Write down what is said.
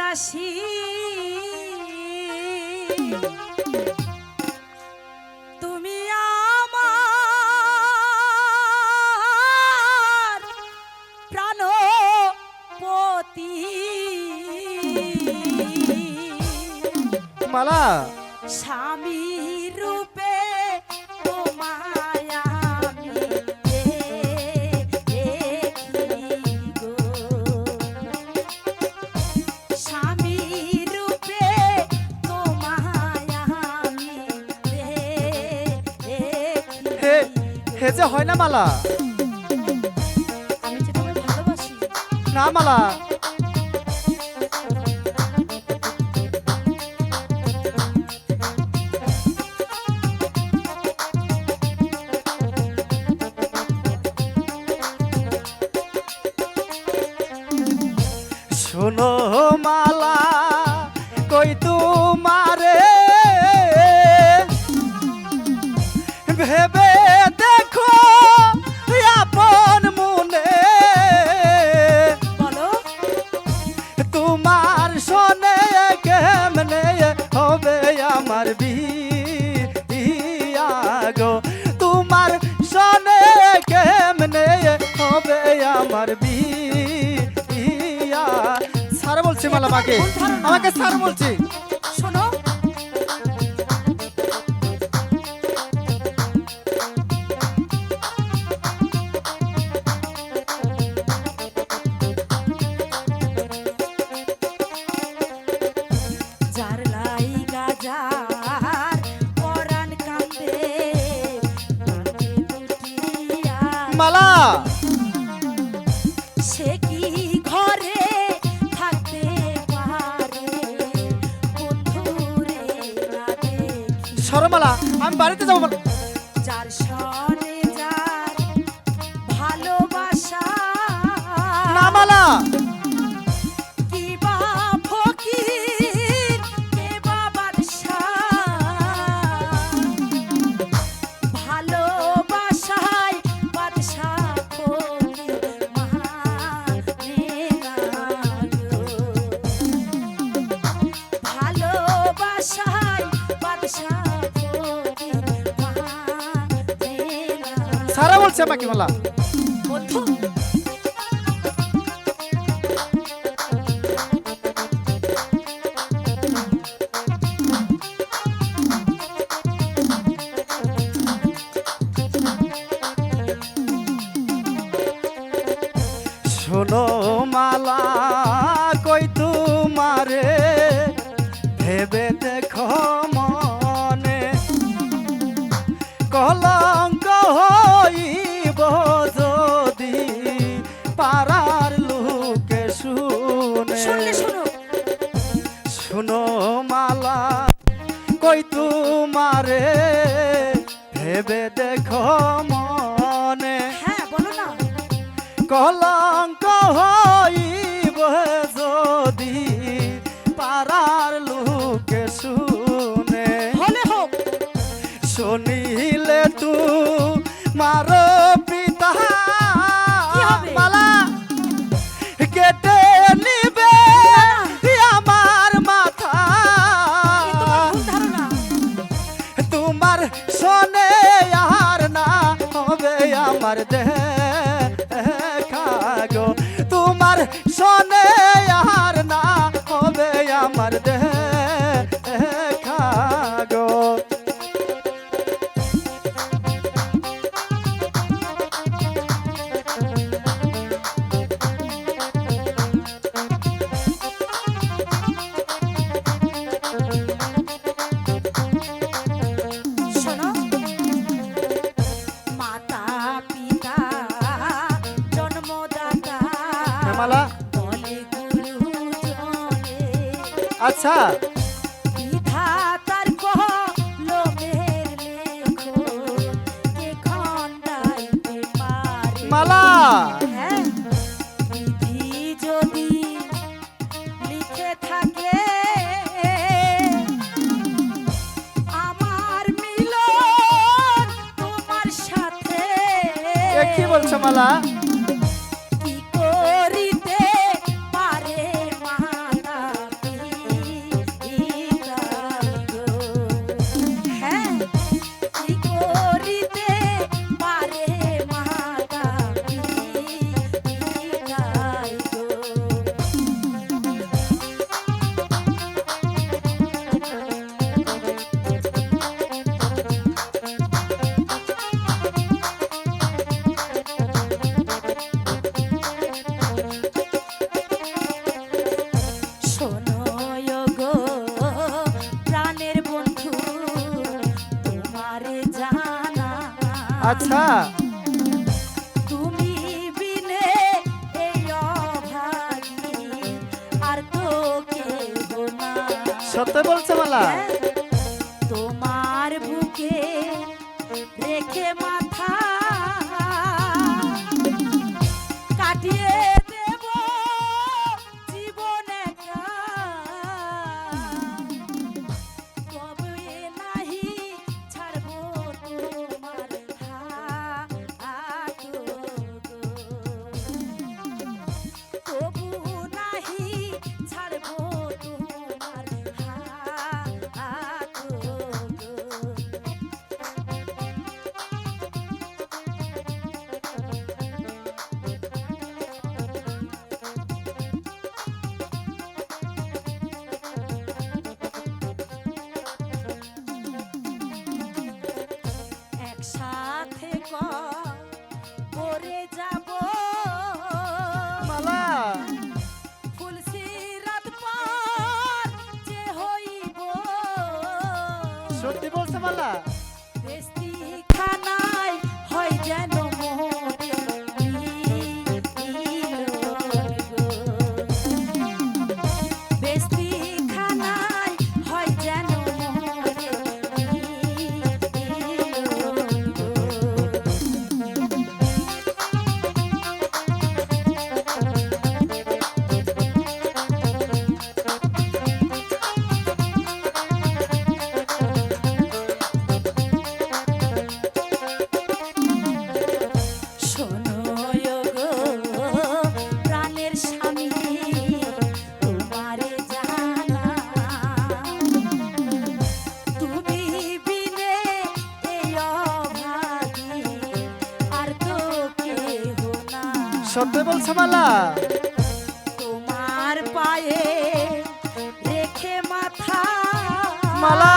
দাসী তুমি আমার প্রাণপতি। মালা। স্বামী রূপে যে হয় না মালা? আমি যে তোমায় ভালোবাসি। না মালা। শোনো মালা কই তোমারে আমার বিগো গো। তোমার সনে কেমনে হবে আমার বিয়া স্যার বলছি মালা আমাকে আমাকে স্যার বলছি। মালা সে কি ঘরে থাকতে পারে বন্ধুরে না সরমালা আমি বাড়িতে যাব। যার সনে সারা বলছে আমাকে মালা। বন্ধু শোনো মালা কলঙ্ক হইব যদি পাড়ার লোকে শুনে। হলে হোক। শুনিলে তু মার পিতা। মালা কেটে নিবে আমার মাথা। তোমার শোনে আর না হবে আমার দেখা তোমার আচ্ছা। মালা। হ্যাঁ বিধি যদি লিখে থাকে আমার মিলন তোমার সাথে। এ কি বলছো মালা? আচ্ছা। তুমি বিনে সত্য বলছে বলা তোমার বুকে রেখে মা 了。বলছাবালা তোমার পায়ে রেখে মাথা মালা।